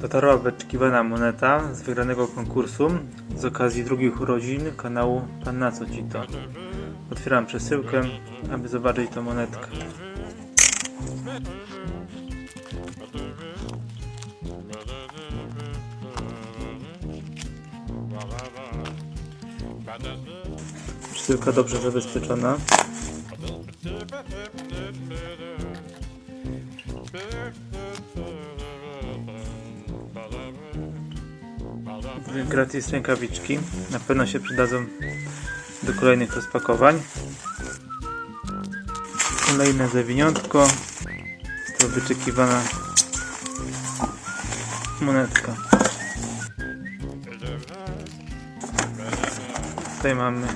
Dotarła wyczekiwana moneta z wygranego konkursu z okazji drugich urodzin kanału Pan na co ci to. Otwieram przesyłkę, aby zobaczyć tą monetkę. Przesyłka dobrze zabezpieczona. Gratis rękawiczki. Na pewno się przydadzą do kolejnych rozpakowań. Kolejne zawiniątko. To wyczekiwana monetka. Tutaj mamy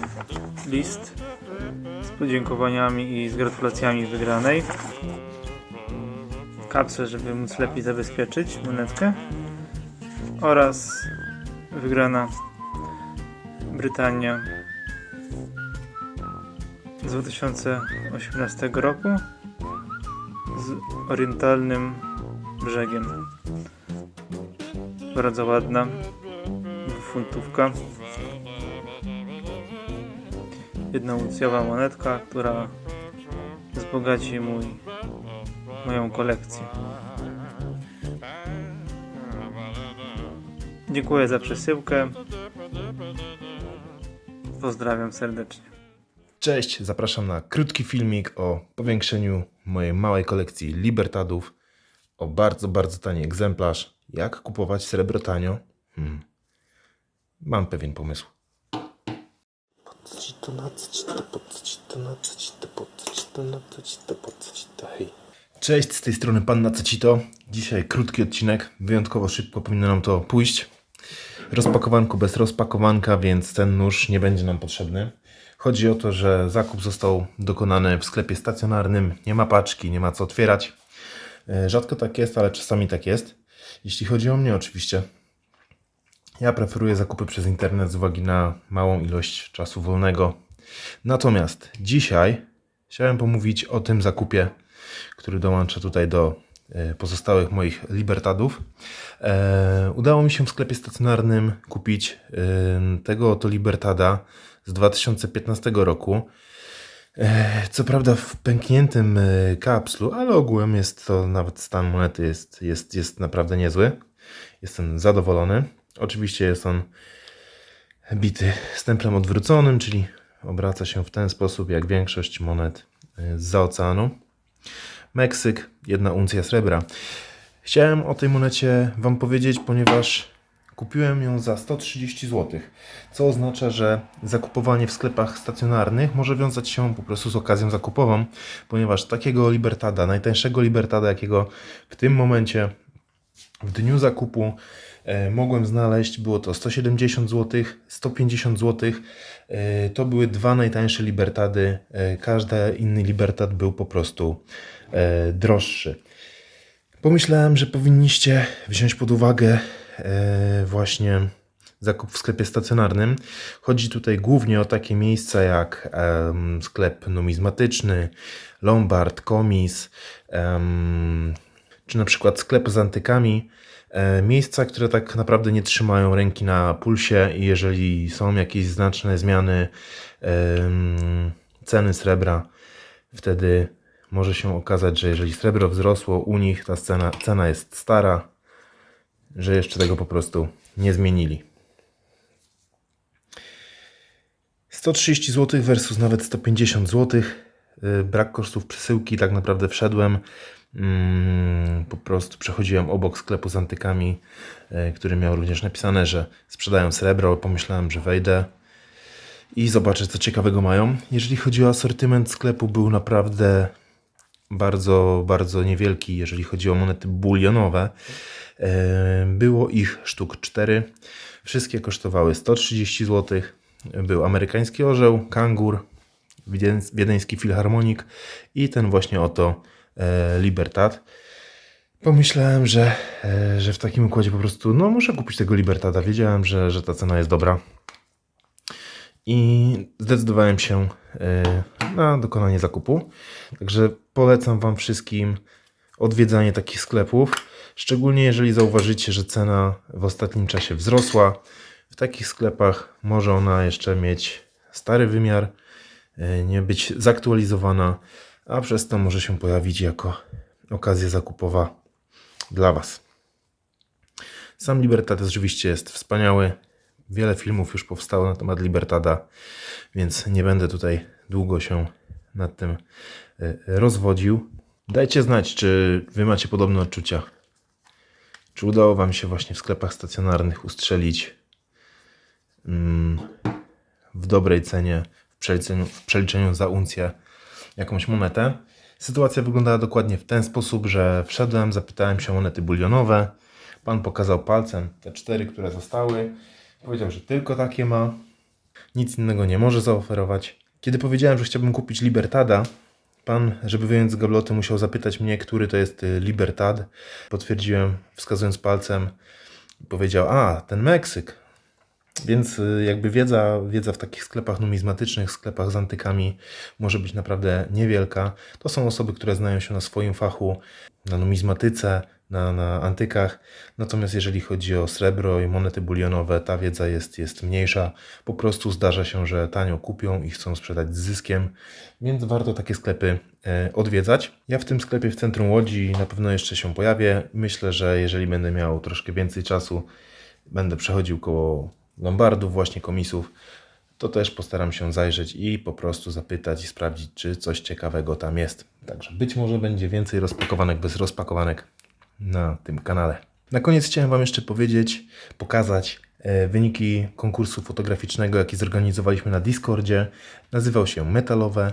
list z podziękowaniami i z gratulacjami wygranej. Kapsel, żeby móc lepiej zabezpieczyć monetkę. Oraz wygrana Brytania z 2018 roku z orientalnym brzegiem. Bardzo ładna funtówka. Jednouncjowa monetka, która wzbogaci mój, moją kolekcję. Dziękuję za przesyłkę. Pozdrawiam serdecznie. Cześć, zapraszam na krótki filmik o powiększeniu mojej małej kolekcji Libertadów. O bardzo, bardzo tani egzemplarz. Jak kupować srebro tanio? Hmm. Mam pewien pomysł. Cześć, z tej strony Pan Nacecito. Dzisiaj krótki odcinek, wyjątkowo szybko powinno nam to pójść. Rozpakowanku bez rozpakowanka, więc ten nóż nie będzie nam potrzebny. Chodzi o to, że zakup został dokonany w sklepie stacjonarnym, nie ma paczki, nie ma co otwierać. E, Rzadko tak jest, ale czasami tak jest. Jeśli chodzi o mnie oczywiście, ja preferuję zakupy przez internet z uwagi na małą ilość czasu wolnego. Natomiast dzisiaj chciałem pomówić o tym zakupie, który dołącza tutaj do pozostałych moich libertadów. E, udało mi się w sklepie stacjonarnym kupić e, tego oto libertada z 2015 roku. E, Co prawda w pękniętym e, kapslu, ale ogółem jest to nawet stan monety jest, jest, jest naprawdę niezły. Jestem zadowolony. Oczywiście jest on bity stemplem odwróconym, czyli obraca się w ten sposób jak większość monet e, z oceanu. Meksyk, jedna uncja srebra. Chciałem o tej monecie Wam powiedzieć, ponieważ kupiłem ją za 130 zł, co oznacza, że zakupowanie w sklepach stacjonarnych może wiązać się po prostu z okazją zakupową, ponieważ takiego Libertada, najtańszego Libertada, jakiego w tym momencie w dniu zakupu mogłem znaleźć, było to 170 zł, 150 zł. E, to były dwa najtańsze Libertady. E, każdy inny Libertad był po prostu e, droższy. Pomyślałem, że powinniście wziąć pod uwagę e, właśnie zakup w sklepie stacjonarnym. Chodzi tutaj głównie o takie miejsca jak sklep numizmatyczny, Lombard, Komis, czy na przykład sklep z antykami. E, Miejsca, które tak naprawdę nie trzymają ręki na pulsie i jeżeli są jakieś znaczne zmiany ceny srebra, wtedy może się okazać, że jeżeli srebro wzrosło u nich, ta cena, cena jest stara, że jeszcze tego po prostu nie zmienili. 130 zł versus nawet 150 zł. Y, Brak kosztów przesyłki, tak naprawdę wszedłem. Mm, Po prostu przechodziłem obok sklepu z antykami, y, który miał również napisane, że sprzedają srebro. Pomyślałem, że wejdę i zobaczę, co ciekawego mają. Jeżeli chodzi o asortyment sklepu, był naprawdę bardzo, bardzo niewielki, jeżeli chodzi o monety bulionowe. E, Było ich sztuk 4. Wszystkie kosztowały 130 zł. Był amerykański orzeł, kangur, wiedeńs- wiedeński filharmonik i ten właśnie oto e, Libertad. Pomyślałem, że, e, że w takim układzie po prostu, no muszę kupić tego Libertada. Wiedziałem, że, że ta cena jest dobra. I zdecydowałem się e, na dokonanie zakupu. Także polecam Wam wszystkim odwiedzanie takich sklepów. Szczególnie jeżeli zauważycie, że cena w ostatnim czasie wzrosła. W takich sklepach może ona jeszcze mieć stary wymiar, e, nie być zaktualizowana, a przez to może się pojawić jako okazja zakupowa dla Was. Sam Libertad oczywiście jest wspaniały. Wiele filmów już powstało na temat Libertada, więc nie będę tutaj długo się nad tym e, rozwodził. Dajcie znać, czy Wy macie podobne odczucia. Czy udało Wam się właśnie w sklepach stacjonarnych ustrzelić mm, w dobrej cenie, w przeliczeniu, w przeliczeniu za uncję jakąś monetę? Sytuacja wyglądała dokładnie w ten sposób, że wszedłem, zapytałem się o monety bulionowe. Pan pokazał palcem te cztery, które zostały. Powiedział, że tylko takie ma. Nic innego nie może zaoferować. Kiedy powiedziałem, że chciałbym kupić Libertada, pan, żeby wyjąć z gabloty, musiał zapytać mnie, który to jest y, Libertad. Potwierdziłem, wskazując palcem. Powiedział, a, ten Meksyk. Więc y, jakby wiedza, wiedza w takich sklepach numizmatycznych, sklepach z antykami może być naprawdę niewielka. To są osoby, które znają się na swoim fachu, na numizmatyce, na, na antykach. Natomiast jeżeli chodzi o srebro i monety bulionowe, ta wiedza jest, jest mniejsza. Po prostu zdarza się, że tanio kupią i chcą sprzedać z zyskiem, więc warto takie sklepy e, odwiedzać. Ja w tym sklepie w centrum Łodzi na pewno jeszcze się pojawię. Myślę, że jeżeli będę miał troszkę więcej czasu, będę przechodził koło lombardów, właśnie komisów, to też postaram się zajrzeć i po prostu zapytać i sprawdzić, czy coś ciekawego tam jest. Także być może będzie więcej rozpakowanek bez rozpakowanek na tym kanale. Na koniec chciałem Wam jeszcze powiedzieć, pokazać e, wyniki konkursu fotograficznego, jaki zorganizowaliśmy na Discordzie. Nazywał się Metalowe.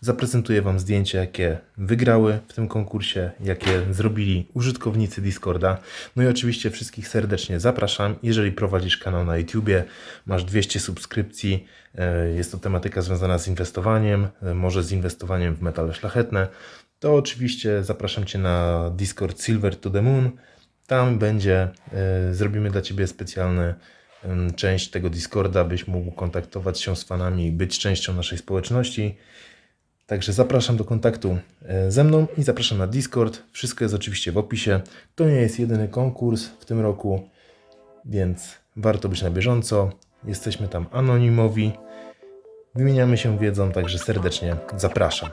Zaprezentuję Wam zdjęcia, jakie wygrały w tym konkursie, jakie zrobili użytkownicy Discorda. No i oczywiście wszystkich serdecznie zapraszam. Jeżeli prowadzisz kanał na YouTubie, masz 200 subskrypcji, e, jest to tematyka związana z inwestowaniem, e, może z inwestowaniem w metale szlachetne, to oczywiście zapraszam Cię na Discord Silver to the Moon. Tam będzie, e, zrobimy dla Ciebie specjalny część tego Discorda, byś mógł kontaktować się z fanami i być częścią naszej społeczności. Także zapraszam do kontaktu e, ze mną i zapraszam na Discord. Wszystko jest oczywiście w opisie. To nie jest jedyny konkurs w tym roku, więc warto być na bieżąco. Jesteśmy tam anonimowi. Wymieniamy się wiedzą, także serdecznie zapraszam.